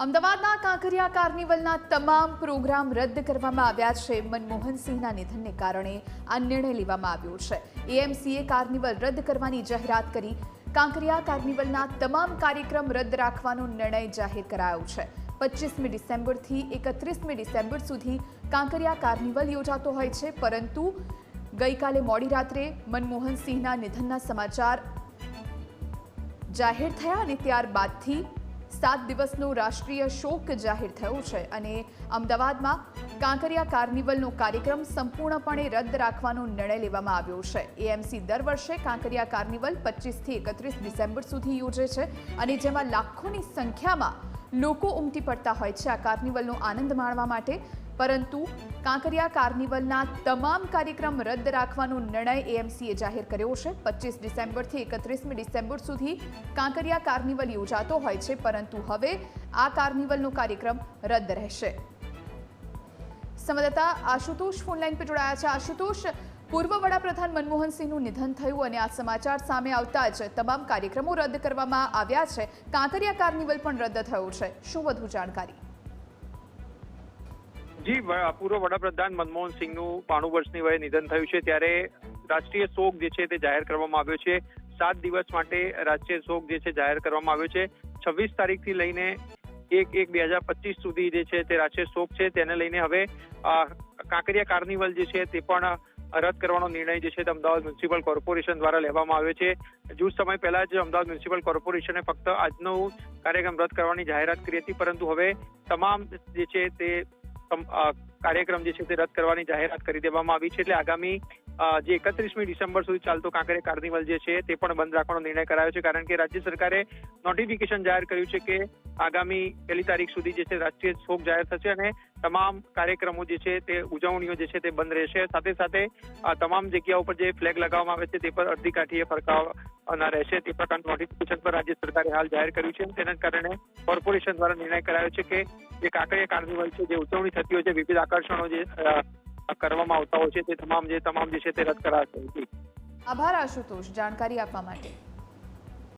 અમદાવાદના કાંકરિયા કાર્નિવલના તમામ પ્રોગ્રામ રદ કરવામાં આવ્યા છે. મનમોહનસિંહના નિધનને કારણે આ નિર્ણય લેવામાં આવ્યો છે. એએમસીએ કાર્નિવલ રદ કરવાની જાહેરાત કરી. કાંકરિયા કાર્નિવલના તમામ કાર્યક્રમ રદ રાખવાનો નિર્ણય જાહેર કરાયો છે. પચીસમી ડિસેમ્બરથી એકત્રીસમી ડિસેમ્બર સુધી કાંકરિયા કાર્નિવલ યોજાતો હોય છે. પરંતુ ગઈકાલે મોડી રાત્રે મનમોહનસિંહના નિધનના સમાચાર જાહેર થયા અને ત્યારબાદથી સાત દિવસનો રાષ્ટ્રીય શોક જાહેર થયો છે અને અમદાવાદમાં કાંકરિયા કાર્નિવલનો કાર્યક્રમ સંપૂર્ણપણે રદ રાખવાનો નિર્ણય લેવામાં આવ્યો છે. એએમસી દર વર્ષે કાંકરિયા કાર્નિવલ પચીસથી એકત્રીસ ડિસેમ્બર સુધી યોજે છે અને જેમાં લાખોની સંખ્યામાં લોકો ઉમટી પડતા હોય છે. આ કાર્નિવલનો આનંદ માણવા માટે પરંતુ કાંકરિયા કાર્નિવલના તમામ કાર્યક્રમ રદ રાખવાનો નિર્ણય એએમસીએ જાહેર કર્યો છે. પચીસ ડિસેમ્બરથી એકત્રીસમી ડિસેમ્બર સુધી કાંકરિયા કાર્નિવલ યોજાતો હોય છે, પરંતુ હવે આ કાર્નિવલનો કાર્યક્રમ રદ રહેશે. સંવાદદાતા આશુતોષ ફોનલાઈન પર જોડાયા છે. આશુતોષ, પૂર્વ વડાપ્રધાન મનમોહનસિંહનું નિધન થયું અને આ સમાચાર સામે આવતા જ તમામ કાર્યક્રમો રદ કરવામાં આવ્યા છે. કાંકરિયા કાર્નિવલ પણ રદ થયો છે. શું વધુ જાણકારી? જી પૂર્વ વડાપ્રધાન મનમોહન સિંહનું બાણું વર્ષની વયે નિધન થયું છે. ત્યારે રાષ્ટ્રીય શોક જે છે તે જાહેર કરવામાં આવ્યો છે. સાત દિવસ માટે રાષ્ટ્રીય શોક જે છે જાહેર કરવામાં આવ્યો છે. છવ્વીસ તારીખથી લઈને એક એક બે હજાર પચીસ સુધી જે છે તે રાષ્ટ્રીય શોક છે. તેને લઈને હવે કાંકરિયા કાર્નિવલ જે છે તે પણ રદ કરવાનો નિર્ણય જે છે તે અમદાવાદ મ્યુનિસિપલ કોર્પોરેશન દ્વારા લેવામાં આવ્યો છે. જૂજ સમય પહેલા જ અમદાવાદ મ્યુનિસિપલ કોર્પોરેશને ફક્ત આજનો કાર્યક્રમ રદ કરવાની જાહેરાત કરી હતી. પરંતુ હવે તમામ જે છે તે કાર્યક્રમ જે છે તે રદ કરવાની જાહેરાત કરી દેવામાં આવી છે. એટલે આગામી જે એકત્રીસમી ડિસેમ્બર સુધી ચાલતો કાંકરે કાર્નિવલ જે છે તે પણ બંધ રાખવાનો નિર્ણય કરાયો છે, કારણ કે રાજ્ય સરકારે નોટિફિકેશન જાહેર કર્યું છે કે આગામી પહેલી તારીખ સુધી જે છે રાષ્ટ્રીય શોક જાહેર થશે અને તમામ કાર્યક્રમો જે છે તે ઉજવણીઓ જે છે તે બંધ રહેશે. સાથે સાથે તમામ જગ્યાઓ પર જે ફ્લેગ લગાવવામાં આવે છે તે પર અડધી કાઠીએ ફરકાવવાના રહેશે. તે પ્રકારનું નોટિફિકેશન પર રાજ્ય સરકારે હાલ જાહેર કર્યું છે. તેના કારણે કોર્પોરેશન દ્વારા નિર્ણય કરાયો છે કે જે કાંકરિયા કાર્નિવલ છે, જે ઉજવણી થતી હોય છે, વિવિધ આકર્ષણો જે કરવામાં આવતા હોય છે તે તમામ જે તમામ જે છે તે રદ કરાશે. આભાર આશુતોષ. જાણકારી આપવા માટે.